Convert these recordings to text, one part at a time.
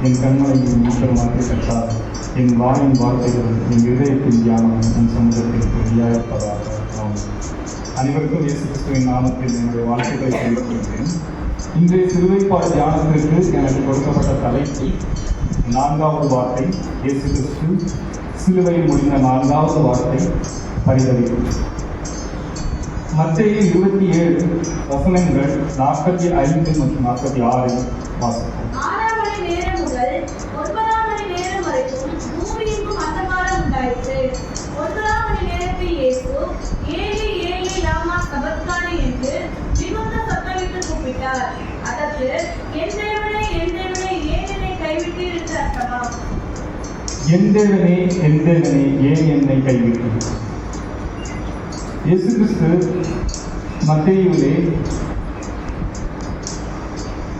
en calma y mucho más que என் வாயின் வார்த்தைகள் என் இதயத்தின் தியானம் என் சமூகத்திற்கு வெளியாகப்படாத அனைவருக்கும் இயேசு கிறிஸ்துவின் நாமத்தில் என்னுடைய வாழ்த்துக்களை தெரிவித்துக் கொள்கிறேன் இன்றைய சிலுவைப்பாடு தியானத்திற்கு எனக்கு கொடுக்கப்பட்ட தலைப்பு நான்காவது வார்த்தை இயேசு கிறிஸ்து. சிலுவையில் முடிந்த நான்காவது வார்த்தை பரிதவிப்பு. மத்திய இருபத்தி ஏழு வசனங்கள் நாற்பத்தி ஐந்து மற்றும் நாற்பத்தி ஆறு வாசிப்போம். அதற்கு என் ஏன் என்னை கைவிட்டீர் என்று ஏன் என்னை கைவிட்டீர் இயேசு கிறிஸ்து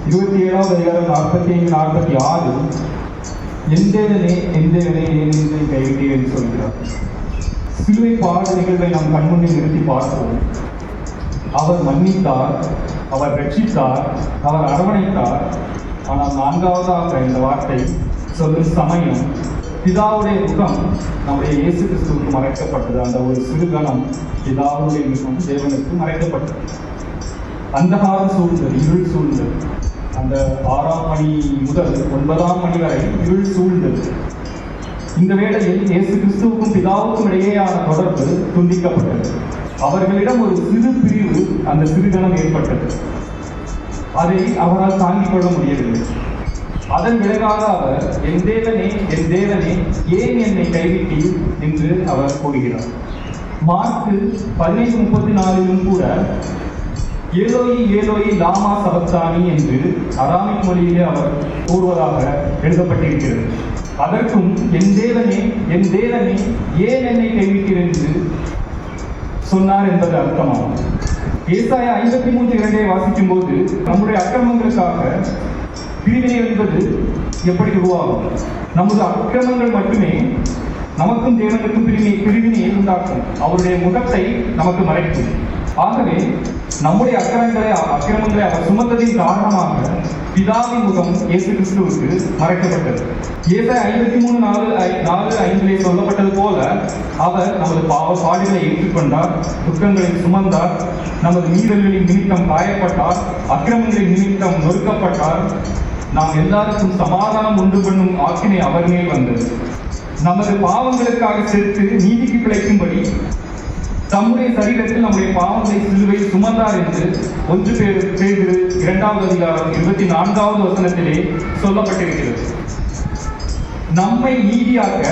இருபத்தி ஏழாவது அதிகாரம் நாற்பத்தி ஐந்து நாற்பத்தி ஆறு என் தேவனே ஏன் என்னை கைவிட்டீர் என்று சொல்கிறார். சிலுவை பாடு நிகழ்வை நாம் கண்முன்னே நிறுத்தி பார்ப்போம். அவர் மன்னித்தார். அவர் ரட்சித்தார் அவர் அரவணைத்தார். ஆனால் நான்காவதாக இந்த வார்த்தை சொல்லும் சமயம் பிதாவுடைய முகம் நம்முடைய இயேசு கிறிஸ்துவுக்கு மறைக்கப்பட்டது. அந்த ஒரு சிறுகணம் பிதாவுடைய முகம் தேவனுக்கு மறைக்கப்பட்டது. அந்தகாரம் சூழ்ந்தது இருள் சூழ்ந்தது. அந்த ஆறாம் மணி முதல் ஒன்பதாம் மணி வரை இருள் சூழ்ந்தது. இந்த வேளையில் இயேசு கிறிஸ்துவுக்கும் பிதாவுக்கும் இடையேயான தொடர்பு துண்டிக்கப்பட்டது. அவர்களிடம் ஒரு சிறு பிரிவு அந்த சிறுதனம் ஏற்பட்டது. அதை அவரால் தாங்கிக் கொள்ள முடியவில்லை. அதன் விளைவாக அவர் என் தேவனே என் தேவனே ஏன் என்னை கைவிட்டீர்? என்று அவர் கூறுகிறார். மார்க்கு பதினைந்து முப்பத்தி நாலிலும் கூட ஏலோயி ஏலோயி லாமா சபத்தானி என்று அராமிக் மொழியிலே அவர் கூறுவதாக எழுதப்பட்டிருக்கிறது. அதற்கும் என் தேவனே என் தேவனே ஏன் என்னை கைவிட்டீர்? என்று சொன்னார் என்பது அர்த்தமாகும். ஏசாயா ஐம்பத்தி மூன்று இரண்டை வாசிக்கும் போது நம்முடைய அக்கிரமங்களுக்காக பிரிவினை என்பது எப்படி உருவாகும்? நமது அக்கிரமங்கள் மட்டுமே நமக்கும் தேவனுக்கும் பிரிவினை பிரிவினையை உண்டாக்கும். அவருடைய முகத்தை நமக்கு மறைக்கும். ஆகவே நம்முடைய அக்கிரமங்களை அக்கிரமங்களை அவர் சுமந்ததின் காரணமாக பிதாவின் முகம் இயேசு கிறிஸ்துவுக்கு மறைக்கப்பட்டது. ஏச ஐம்பத்தி மூணு நாலு ஐ- நாலு ஐந்திலே சொல்லப்பட்டது போல அவர் நமது பாவ பாடுகளை ஏற்றுக்கொண்டார் துக்கங்களை சுமந்தார் நமது மீறல்களின் நிமித்தம் காயப்பட்டார் அக்கிரமங்களின் நிமித்தம் நொறுக்கப்பட்டார். நாம் எல்லாருக்கும் சமாதானம் உண்டு பண்ணும் ஆக்கினை அவர் மேல் வந்தது. நமது பாவங்களுக்காக சேர்த்து நீதிக்கு பிழைக்கும்படி தம்முடைய சரீரத்தில் நம்முடைய பாவங்களை சிலுவை சுமந்தார் என்று ஒன்று பேர் பேர் இரண்டாவது அதிகாரம் இருபத்தி நான்காவது வசனத்திலே சொல்லப்பட்டிருக்கிறது. நம்மை நீதியாக்க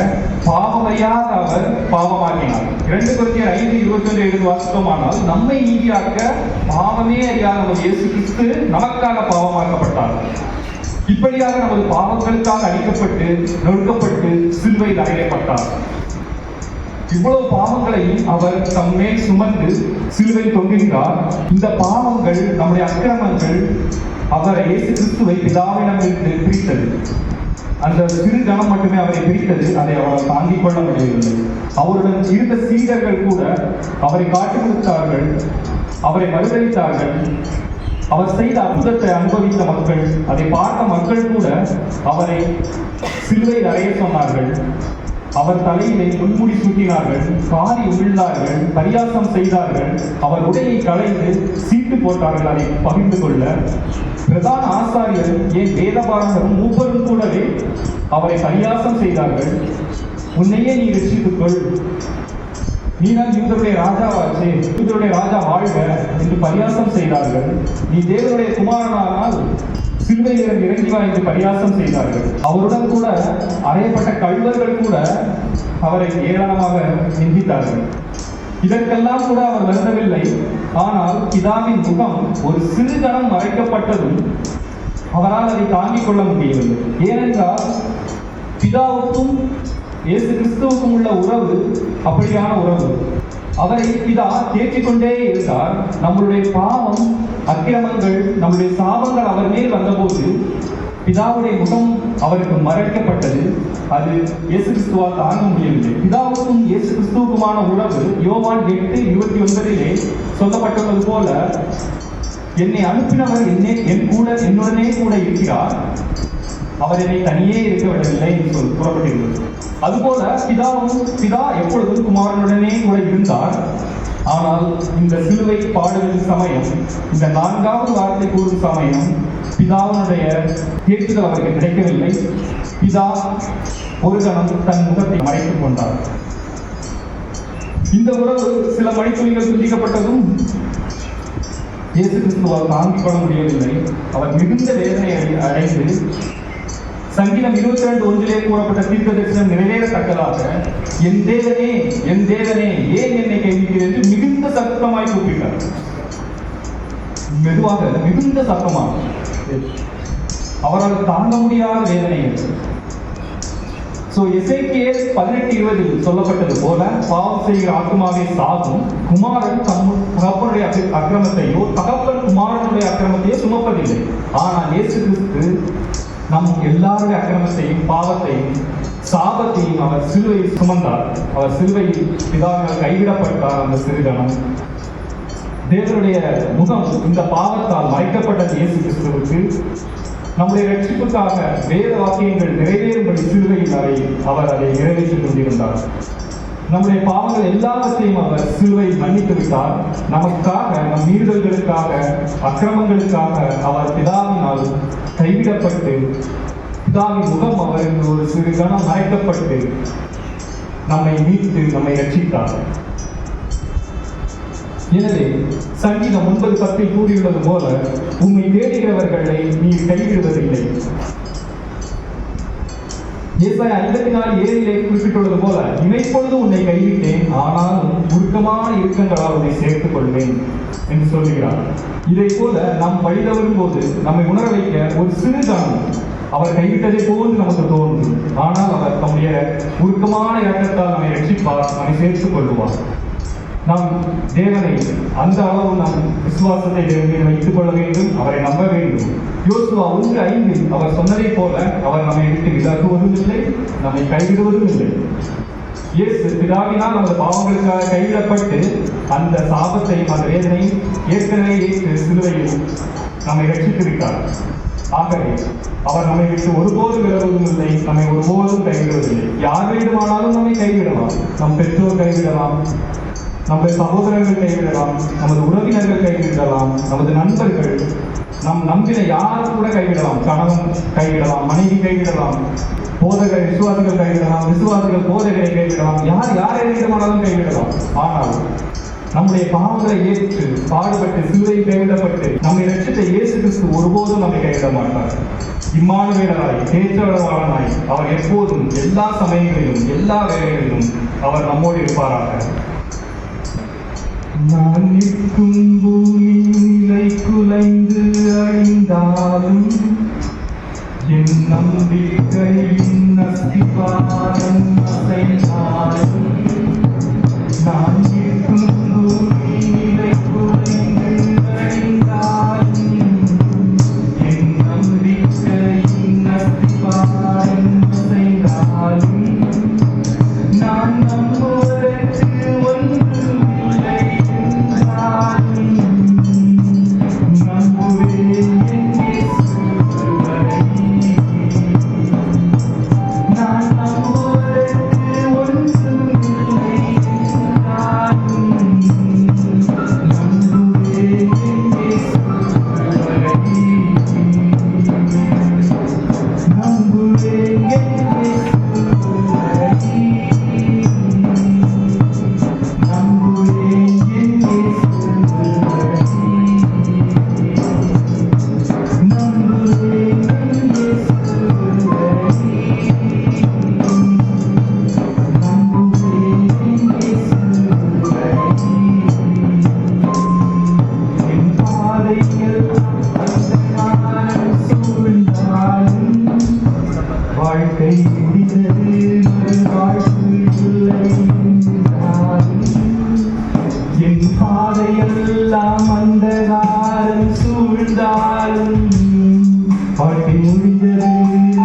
பாவமையாத அவர் பாவமாக்கினார். இரண்டு பத்தி ஐந்து இருபத்தி ஒன்று எழுதி வாசித்தோமானால் நம்மை நீதியாக்க பாவமே அறியாதவர் இயேசு கிறிஸ்து நமக்காக பாவமாக்கப்பட்டார். இப்படியாக நமது பாவங்களுக்காக அழிக்கப்பட்டு நொறுக்கப்பட்டு சிலுவையில் அறையப்பட்டார் இவ்வளவு பாவங்களையும் அவர் தம்மேல் சுமந்து சிலுவை தொங்குகிறார். இந்த பாவங்கள் நம்முடைய அக்கிரமங்கள் அவரை இயேசு கிறிஸ்துவை பிதாவிடமிருந்து பிரித்தது. அந்த சிறு கணம் மட்டுமே அவரை பிரித்தது. அதை அவரால் தாங்கிக் கொள்ள முடியவில்லை. அவருடன் இருந்த சீடர்கள் கூட அவரை காட்டிக் கொடுத்தார்கள். அவரை மறுதளித்தார்கள் அவர் செய்த அற்புதத்தை அனுபவித்த மக்கள் அதை பார்த்த மக்கள் கூட அவரை சிலுவையில் அறைய சொன்னார்கள். அவர் தலையிலே முன்முடி சூட்டினார்கள் காரி உமிழ்ந்தார்கள் பரியாசம் செய்தார்கள். அவர் உடையை களைந்து சீட்டு போட்டார்கள் அதை பகிர்ந்து கொள்ள. பிரதான ஆசாரியர் ஏன் வேதபாரகரும் மூப்பரும் கூடவே அவரை பரியாசம் செய்தார்கள்? உன்னையே நீ ரசித்துக் கொள். நீதான் யூதருடைய ராஜாவாச்சே யூதருடைய ராஜா வாழ்க என்று பரியாசம் செய்தார்கள். நீ தேவனுடைய குமாரனானால் சிலுவையில் இறங்கி வாய்ந்து பரியாசம் செய்தார்கள். அவருடன் கூட அறையப்பட்ட கல்வர்கள் கூட அவரை ஏராளமாக நிந்தித்தார்கள். இதற்கெல்லாம் கூட அவர் வருந்தவில்லை. ஆனால் பிதாவின் முகம் ஒரு சிறு கணம் மறைக்கப்பட்டதும் அவரால் அதை தாங்கிக் கொள்ள முடியவில்லை. ஏனென்றால் பிதாவுக்கும் இயேசு கிறிஸ்துவுக்கும் உள்ள உறவு அப்படியான உறவு. அவரை பிதா தேற்றிக் கொண்டே இருந்தார். நம்மளுடைய பாவம் அக்கிரமங்கள் நம்முடைய சாபங்கள் அவர் மேல் வந்தபோது பிதாவுடைய முகம் அவருக்கு மறைக்கப்பட்டது. அது இயேசு கிறிஸ்துவால் தாங்க முடியவில்லை. பிதாவுக்கும் இயேசு கிறிஸ்துவுக்குமான உறவு யோவான் எட்டு இருபத்தி ஒன்பதிலே சொல்லப்பட்டுள்ளது போல என்னை அனுப்பினவர் என்னை என் கூட என்னுடனே கூட இருக்கிறார். அவர் என்னை தனியே இருக்க விடவில்லை என்று சொல் கூறப்பட்டிருந்தது அதுபோல பிதாவும் பிதா எப்பொழுதும் குமாரனுடனே கூட இருந்தார். ஆனால் இந்த சிலுவை பாடுவதில் சமயம் இந்த நான்காவது வார்த்தை கூறும் சமயம் பிதாவினுடைய தேற்றுதல் அவருக்கு கிடைக்கவில்லை. பிதா ஒரு கணம் தன் முகத்தை மறைத்துக் கொண்டார். இந்த உறவு சில மணித்துளிகள் துண்டிக்கப்பட்டதும் இயேசு கிறிஸ்துவால் தாங்கிக் கொள்ள முடியவில்லை. அவர் மிகுந்த வேதனை அடைந்து சங்கீதம் இருபத்தி ரெண்டு ஒன்றிலே கூறப்பட்ட தீர்க்க தரிசனம் நிறைவேறத்தக்கதாக என் தேவனே என் தேவனே ஏன் என்னை கைவிட்டீர் என்று மிகுந்த சத்தமாய் கூப்பிட்டார். மெதுவாக மிகுந்த சத்தமாக. அவரால் தாங்க முடியாத வேதனை சோ பதினெட்டு இருபதில் சொல்லப்பட்டது போல பாவம் செய்கிற ஆத்மாவை சாகும் குமாரன் தம் தகப்பனுடைய அக்க- அக்கிரமத்தையோ தகப்பன் குமாரனுடைய அக்கிரமத்தையோ சுமப்பதில்லை. ஆனால் நம் எல்லாருடைய அக்கிரமத்தையும் பாவத்தையும் சாபத்தையும் அவர் சிலுவையில் சுமந்தார். அவர் சிலுவையில் பிதாவினால் கைவிடப்பட்டார் அந்த சிறுகணம். தேவனுடைய முகம் இந்த பாவத்தால் மறைக்கப்பட்டது இயேசு கிறிஸ்துவுக்கு. நம்முடைய ரட்சிப்புக்காக வேத வாக்கியங்கள் நிறைவேறும்படி சிலுவையில் அதை அவர் அதை நிறைவேற்றிக் கொண்டிருந்தார். நம்முடைய பாவங்கள் எல்லாவற்றையும் அவர் சிலுவை மன்னித்து விட்டார். நமக்காக நம் மீறுதல்களுக்காக அக்கிரமங்களுக்காக அவர் பிதாவினால் கைவிடப்பட்டு பிதாவின் முகம் அவருக்கு ஒரு சிறு கணம் மறைக்கப்பட்டு நம்மை மீட்டு நம்மை ரட்சித்தார் எனவே சங்கீதம் ஒன்பது பத்தில் கூறியுள்ளது போல உண்மை தேடுகிறவர்களை நீ கைவிடுவதில்லை. ஏசாயா ஐம்பத்தி நாலு ஏழிலே குறிப்பிட்டுள்ளது போல இமைப்பொழுது உன்னை கைவிட்டேன் ஆனாலும் உருக்கமான இறுக்கங்களால் உன்னை சேர்த்துக் கொள்வேன் என்று சொல்லுகிறார். இதை போல நாம் வழி போது நம்மை உணர வைக்க ஒரு சிறு தானம் அவர் கைவிட்டதை போன்று நமக்கு தோன்றும். ஆனால் அவர் தம்முடைய உருக்கமான இறக்கத்தால் நம்மை ரட்சிப்பார் நம்மை சேர்த்துக் கொள்வார். நாம் தேவனை அந்த அளவு நாம் விசுவாசத்தை தேவன் வைத்துக் கொள்ள வேண்டும் அவரை நம்ப வேண்டும். யோசுவா ஒன்று ஐந்தில் அவர் சொன்னதை போல அவர் நம்மை விட்டு விலகுவதும் இல்லை நம்மை கைவிடுவதும் இல்லை. இயேசு பிதாவினால் நமது பாவங்களுக்காக கைவிடப்பட்டு அந்த சாபத்தையும் அந்த வேதனையும் ஏற்கனவே இயேசு சிலுவையில் நம்மை ரட்சித்திருக்கிறார் ஆகவே அவர் நம்மை விட்டு ஒருபோதும் விலகுவதும் இல்லை நம்மை ஒருபோதும் கைவிடுவதில்லை. யார் வேண்டுமானாலும் நம்மை கைவிடலாம் நம் பெற்றோர் கைவிடலாம். நம்முடைய சகோதரர்கள் கைவிடலாம் நமது உறவினர்கள் கைவிடலாம் நமது நண்பர்கள் நம் நம்பின யார் கூட கைவிடலாம் கணவன் கைவிடலாம் மனைவி கைவிடலாம் போதகர் விசுவாசிகள் கைவிடலாம் விசுவாசிகள் போதகரை கைவிடலாம் யார் யாரை வேண்டுமானாலும் கைவிடலாம். ஆனால் நம்முடைய பாவங்களை ஏற்று பாடுபட்டு சிலுவை கைவிடப்பட்டு நம்மை ரட்சித்த இயேசு கிறிஸ்து ஒருபோதும் நம்மை கைவிட மாட்டார். இம்மானுவேலராய் தேற்றவரவாளனாய் அவர் எப்போதும் எல்லா சமயங்களிலும் எல்லா வேலைகளிலும் அவர் நம்மோடு இருப்பாராக. நான் நிற்கும் பூமி நிலை குலைந்து அழிந்தாலும் என் நம்பிக்கையின் அஸ்திபாரம் அசைந்தாலும் Murilerim